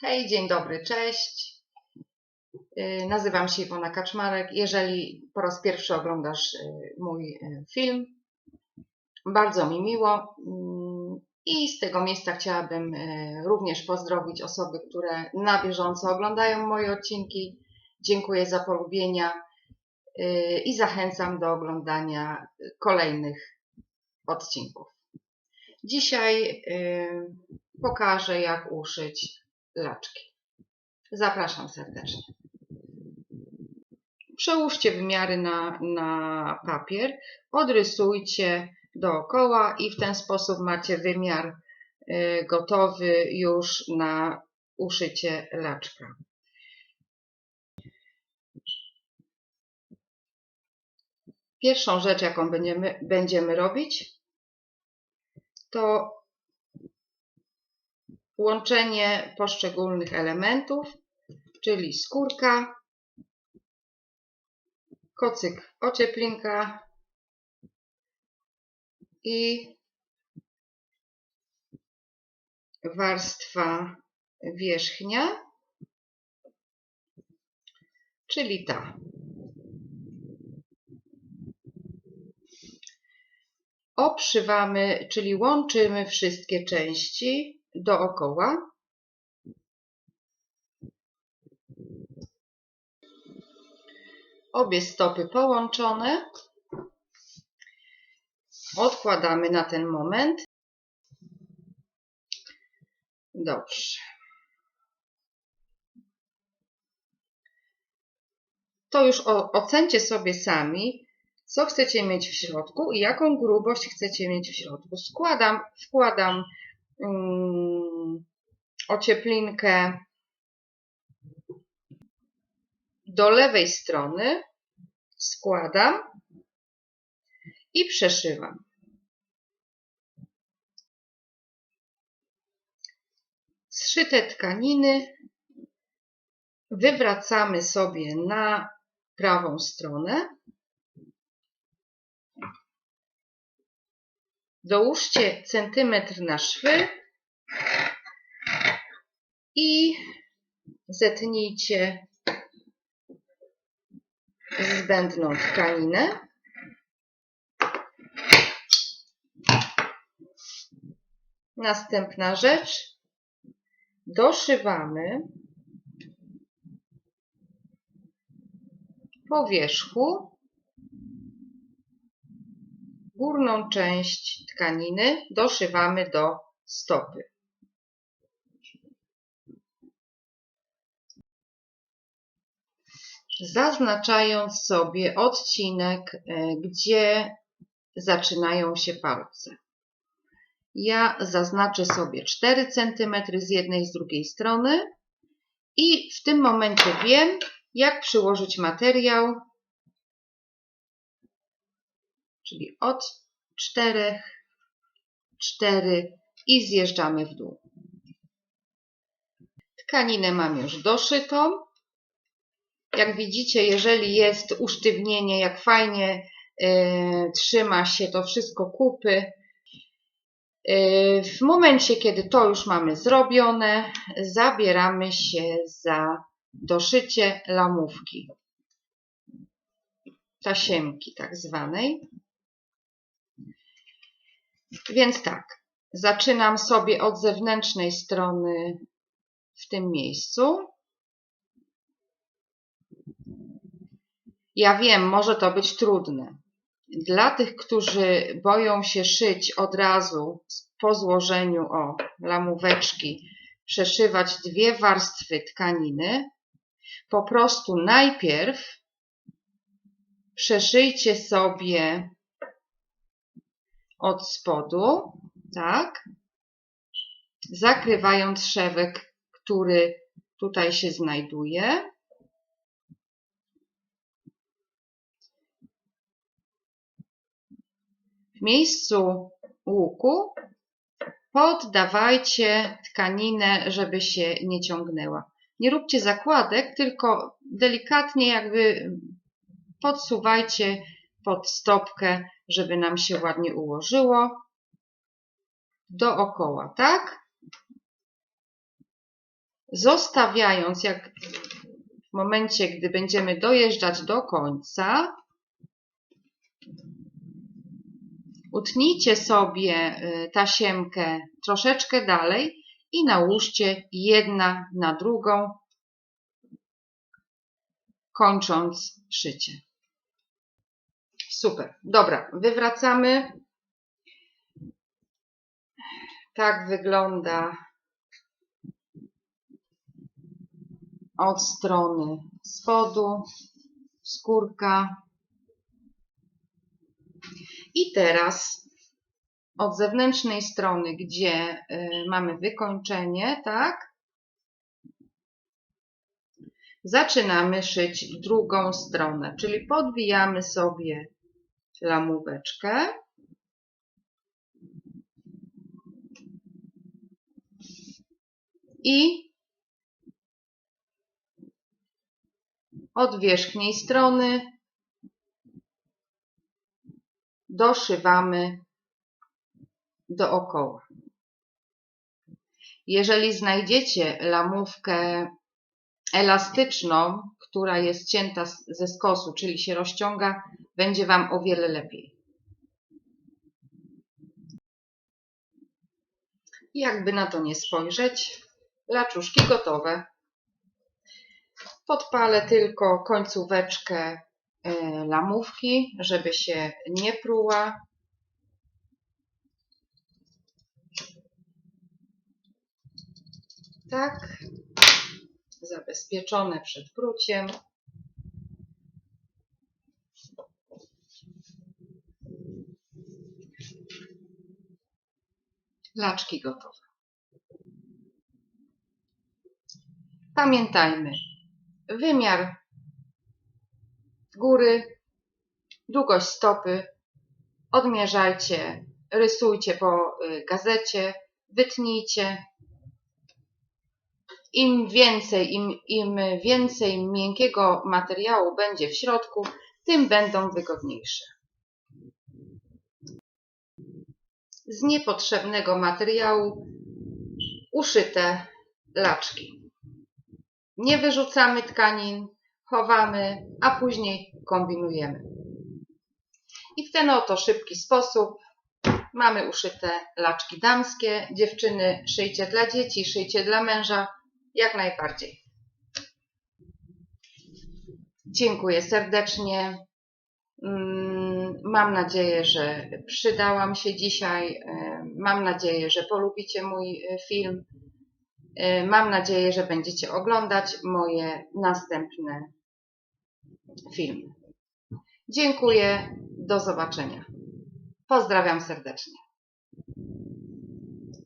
Hej, dzień dobry, cześć. Y, Nazywam się Iwona Kaczmarek. Jeżeli po raz pierwszy oglądasz y, mój y, film, bardzo mi miło mm, i z tego miejsca chciałabym również pozdrowić osoby, które na bieżąco oglądają moje odcinki. Dziękuję za polubienia i zachęcam do oglądania kolejnych odcinków. Dzisiaj y, pokażę, jak uszyć laczki. Zapraszam serdecznie. Przełóżcie wymiary na, na papier, odrysujcie dookoła i w ten sposób macie wymiar y, gotowy już na uszycie laczka. Pierwszą rzecz, jaką będziemy, będziemy robić, to łączenie poszczególnych elementów, czyli skórka, kocyk ocieplinka i warstwa wierzchnia, czyli ta. Obszywamy, czyli łączymy wszystkie części dookoła. Obie stopy połączone. Odkładamy na ten moment. Dobrze. To już ocencie sobie sami, co chcecie mieć w środku i jaką grubość chcecie mieć w środku. Składam, wkładam mm, ocieplinkę do lewej strony, składam i przeszywam. Zszyte tkaniny wywracamy sobie na prawą stronę. Dołóżcie centymetr na szwy i zetnijcie zbędną tkaninę. Następna rzecz. Doszywamy po wierzchu górną część tkaniny doszywamy do stopy. Zaznaczając sobie odcinek, e, gdzie zaczynają się palce. Ja zaznaczę sobie 4 cm z jednej z drugiej strony i w tym momencie wiem, jak przyłożyć materiał, czyli od 4, 4 i zjeżdżamy w dół. Tkaninę mam już doszytą. Jak widzicie, jeżeli jest usztywnienie, jak fajnie y, trzyma się to wszystko kupy, y, w momencie, kiedy to już mamy zrobione, zabieramy się za doszycie lamówki, tasiemki tak zwanej. Więc tak, zaczynam sobie od zewnętrznej strony w tym miejscu. Ja wiem, może to być trudne. Dla tych, którzy boją się szyć od razu po złożeniu o lamóweczki, przeszywać dwie warstwy tkaniny, po prostu najpierw przeszyjcie sobie od spodu, tak, zakrywając szewek, który tutaj się znajduje. W miejscu łuku poddawajcie tkaninę, żeby się nie ciągnęła. Nie róbcie zakładek, tylko delikatnie jakby podsuwajcie pod stopkę, żeby nam się ładnie ułożyło. Dookoła, tak? zostawiając, jak w momencie, gdy będziemy dojeżdżać do końca, utnijcie sobie y, tasiemkę troszeczkę dalej i nałóżcie jedna na drugą, kończąc szycie. Super. Dobra, wywracamy. Tak wygląda od strony spodu skórka. I teraz od zewnętrznej strony, gdzie y, mamy wykończenie, tak? Zaczynamy szyć drugą stronę, czyli podwijamy sobie lamóweczkę. I od wierzchniej strony doszywamy dookoła. Jeżeli znajdziecie lamówkę elastyczną, która jest cięta ze skosu, czyli się rozciąga, będzie Wam o wiele lepiej. Jakby na to nie spojrzeć, laczuszki gotowe. Podpalę tylko końcóweczkę y, lamówki, żeby się nie pruła. Tak, zabezpieczone przed pruciem. Laczki gotowe. Pamiętajmy, wymiar góry, długość stopy, odmierzajcie, rysujcie po y, gazecie, wytnijcie. Im więcej, im, im więcej miękkiego materiału będzie w środku, tym będą wygodniejsze. Z niepotrzebnego materiału uszyte laczki. Nie wyrzucamy tkanin, chowamy, a później kombinujemy. I w ten oto szybki sposób mamy uszyte laczki damskie. Dziewczyny, szyjcie dla dzieci, szyjcie dla męża, jak najbardziej. Dziękuję serdecznie. Mm, Mam nadzieję, że przydałam się dzisiaj. E, Mam nadzieję, że polubicie mój e, film. E, Mam nadzieję, że będziecie oglądać moje następne filmy. Dziękuję. Do zobaczenia. Pozdrawiam serdecznie.